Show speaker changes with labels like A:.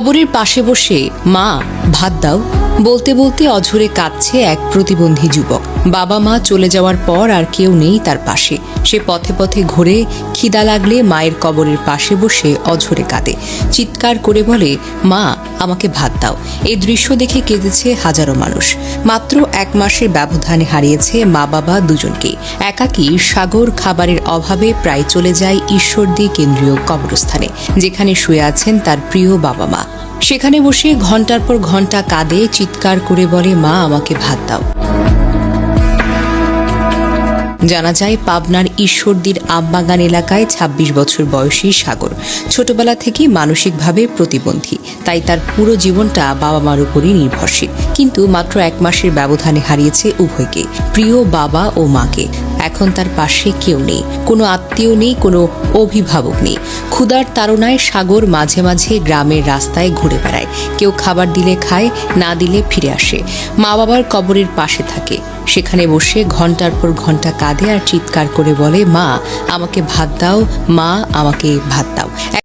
A: কবরের পাশে বসে মা ভাত দাও। বলতে বলতে অঝরে কাঁদছে এক প্রতিবন্ধী যুবক। বাবা মা চলে যাওয়ার পর আর কেউ নেই তার পাশে। সে পথে পথে ঘুরে, খিদা লাগলে মায়ের কবরের পাশে বসে অঝরে কাঁদে। চিৎকার করে বলে, মা, আমাকে ভাত দাও। এই দৃশ্য দেখে কেঁদেছে হাজারো মানুষ। মাত্র এক মাসের ব্যবধানে হারিয়েছে মা বাবা দুজনকে। একাকী সাগর খাবারের অভাবে প্রায় চলে যায় ঈশ্বরদী কেন্দ্রীয় কবরস্থানে, যেখানে শুয়ে আছেন তার প্রিয় বাবা মা। সেখানে বসে ঘণ্টার পর ঘণ্টা কাঁদে, চিৎকার করে বলে, মা, আমাকে ভাত দাও। জানা যায়, পাবনার ঈশ্বরদীর আমবাগান এলাকায় ২৬ বছর বয়সী সাগর ছোটবেলা থেকে মানসিকভাবে প্রতিবন্ধী। তাই তার পুরো জীবনটা বাবা মার উপরই নির্ভরশীল। কিন্তু মাত্র এক মাসের ব্যবধানে হারিয়েছে উভয়কে, প্রিয় বাবা ও মাকে। এখন তার পাশে কেউ নেই। কোনো আত্মীয় নেই, কোনো অভিভাবক নেই। ক্ষুধার তাড়নায় সাগর মাঝে মাঝে গ্রামের রাস্তায় ঘুরে বেড়ায়। কেউ খাবার দিলে খায়, না দিলে ফিরে আসে। মা বাবার কবরের পাশে থাকে। সেখানে বসে ঘণ্টার পর ঘণ্টা কাঁদে আর চিৎকার করে বলে, মা, আমাকে ভাত দাও, মা, আমাকে ভাত দাও।